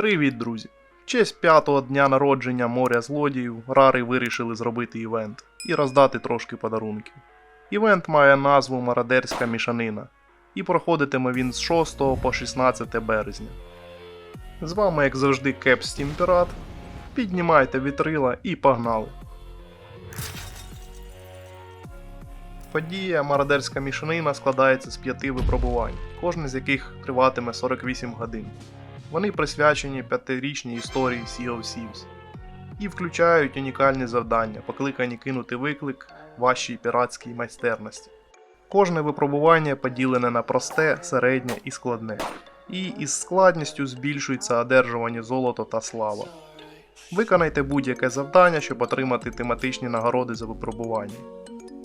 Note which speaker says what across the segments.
Speaker 1: Привіт, друзі! В честь п'ятого дня народження моря злодіїв рари вирішили зробити івент і роздати трошки подарунків. Івент має назву Мародерська мішанина і проходитиме він з 6 по 16 березня. З вами, як завжди, Кеп Стімпірат. Піднімайте вітрила і погнали! Подія Мародерська мішанина складається з п'яти випробувань, кожне з яких триватиме 48 годин. Вони присвячені п'ятирічній історії Sea of Thieves і включають унікальні завдання, покликані кинути виклик вашій піратській майстерності. Кожне випробування поділене на просте, середнє і складне, і із складністю збільшується одержування золото та слава. Виконайте будь-яке завдання, щоб отримати тематичні нагороди за випробування.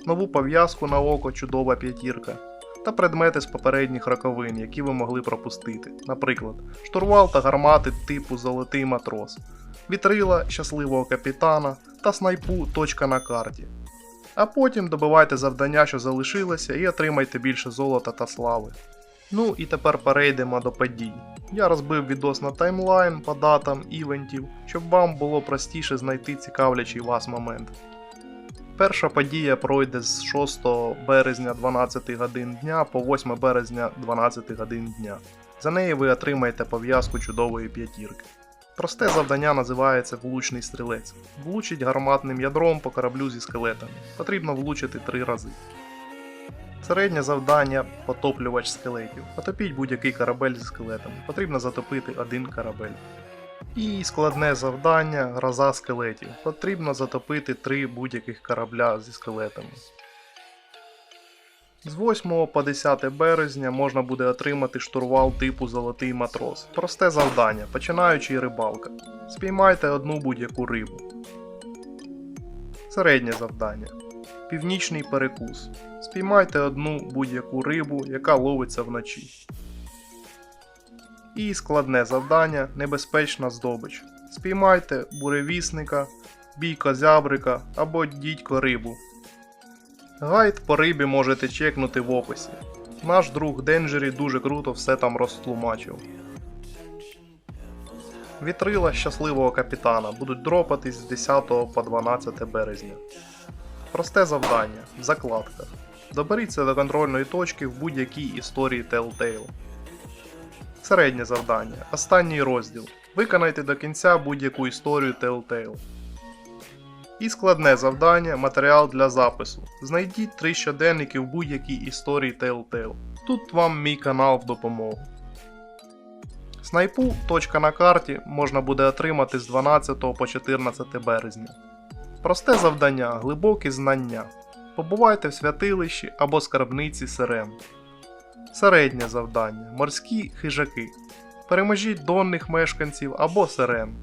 Speaker 1: Нову пов'язку на око чудова п'ятірка та предмети з попередніх роковин, які ви могли пропустити, наприклад, штурвал та гармати типу Золотий матрос, вітрила щасливого капітана та снайпу точка на карті. А потім добивайте завдання, що залишилося, і отримайте більше золота та слави. Ну і тепер перейдемо до подій. Я розбив відос на таймлайн по датам івентів, щоб вам було простіше знайти цікавлячий вас момент. Перша подія пройде з 6 березня 12 годин дня по 8 березня 12 годин дня. За неї ви отримаєте пов'язку чудової п'ятірки. Просте завдання називається влучний стрілець. Влучить гарматним ядром по кораблю зі скелетами. Потрібно влучити три рази. Середнє завдання потоплювач скелетів. Потопіть будь-який корабель зі скелетами. Потрібно затопити один корабель. І складне завдання гроза скелетів. Потрібно затопити три будь-яких корабля зі скелетами. З 8 по 10 березня можна буде отримати штурвал типу Золотий матрос. Просте завдання, починаючи рибалка. Спіймайте одну будь-яку рибу. Середнє завдання. Північний перекус. Спіймайте одну будь-яку рибу, яка ловиться вночі. І складне завдання небезпечна здобич. Спіймайте буревісника, бійко зябрика або дідько рибу. Гайд по рибі можете чекнути в описі. Наш друг Денджері дуже круто все там розтлумачив. Вітрила щасливого капітана будуть дропатись з 10 по 12 березня. Просте завдання в закладках. Доберіться до контрольної точки в будь-якій історії Telltale. Середнє завдання. Останній розділ. Виконайте до кінця будь-яку історію Telltale. І складне завдання матеріал для запису. Знайдіть три щоденники в будь-якій історії Telltale. Тут вам мій канал в допомогу. Снайпу точка на карті можна буде отримати з 12 по 14 березня. Просте завдання глибокі знання. Побувайте в святилищі або скарбниці Сирен. Середнє завдання морські хижаки. Переможіть донних мешканців або сирен.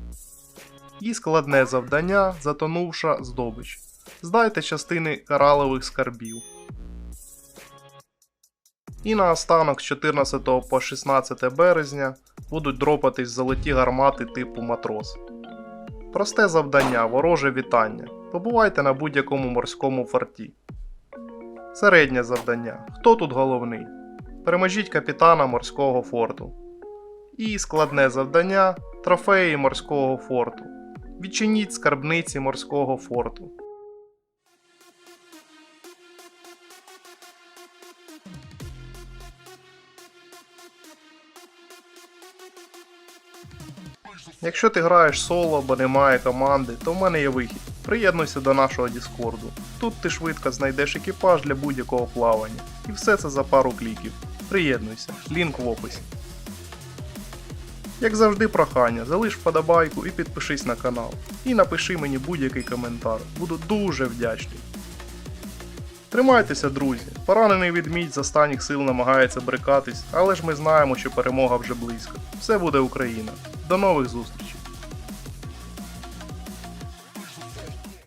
Speaker 1: І складне завдання затонувша здобич. Здайте частини коралових скарбів. І наостанок з 14 по 16 березня будуть дропатись золоті гармати типу матрос. Просте завдання вороже вітання. Побувайте на будь-якому морському форті. Середнє завдання. Хто тут головний? Переможіть капітана морського форту. І складне завдання трофеї морського форту. Відчиніть скарбниці морського форту. Якщо ти граєш соло, бо немає команди, то в мене є вихід. Приєднуйся до нашого Діскорду. Тут ти швидко знайдеш екіпаж для будь-якого плавання. І все це за пару кліків. Приєднуйся, лінк в описі. Як завжди, прохання, залиш вподобайку і підпишись на канал. І напиши мені будь-який коментар. Буду дуже вдячний. Тримайтеся, друзі. Поранений відмідь з останніх сил намагається брикатись, але ж ми знаємо, що перемога вже близько. Все буде Україна. До нових зустрічей!